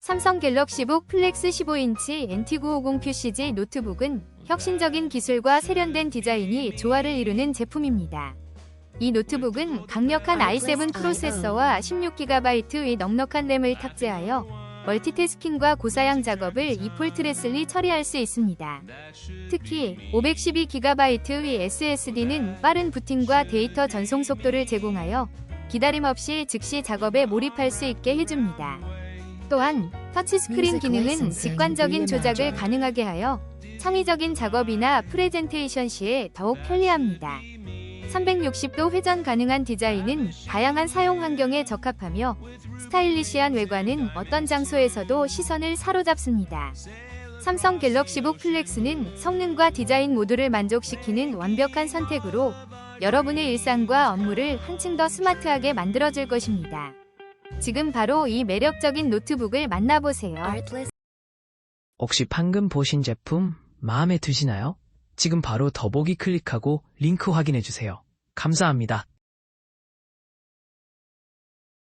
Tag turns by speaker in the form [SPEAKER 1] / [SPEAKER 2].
[SPEAKER 1] 삼성 갤럭시북 플렉스 15인치 NT950 QCG 노트북은 혁신적인 기술과 세련된 디자인이 조화를 이루는 제품입니다. 이 노트북은 강력한 i7 프로세서와 16GB의 넉넉한 램을 탑재하여 멀티태스킹과 고사양 작업을 이폴트레슬리 처리할 수 있습니다. 특히 512GB의 SSD는 빠른 부팅과 데이터 전송 속도를 제공하여 기다림 없이 즉시 작업에 몰입할 수 있게 해줍니다. 또한 터치스크린 기능은 직관적인 조작을 가능하게 하여 창의적인 작업이나 프레젠테이션 시에 더욱 편리합니다. 360도 회전 가능한 디자인은 다양한 사용 환경에 적합하며 스타일리시한 외관은 어떤 장소에서도 시선을 사로잡습니다. 삼성 갤럭시북 플렉스는 성능과 디자인 모두를 만족시키는 완벽한 선택으로 여러분의 일상과 업무를 한층 더 스마트하게 만들어줄 것입니다. 지금 바로 이 매력적인 노트북을 만나보세요.
[SPEAKER 2] 혹시 방금 보신 제품 마음에 드시나요? 지금 바로 더보기 클릭하고 링크 확인해 주세요. 감사합니다.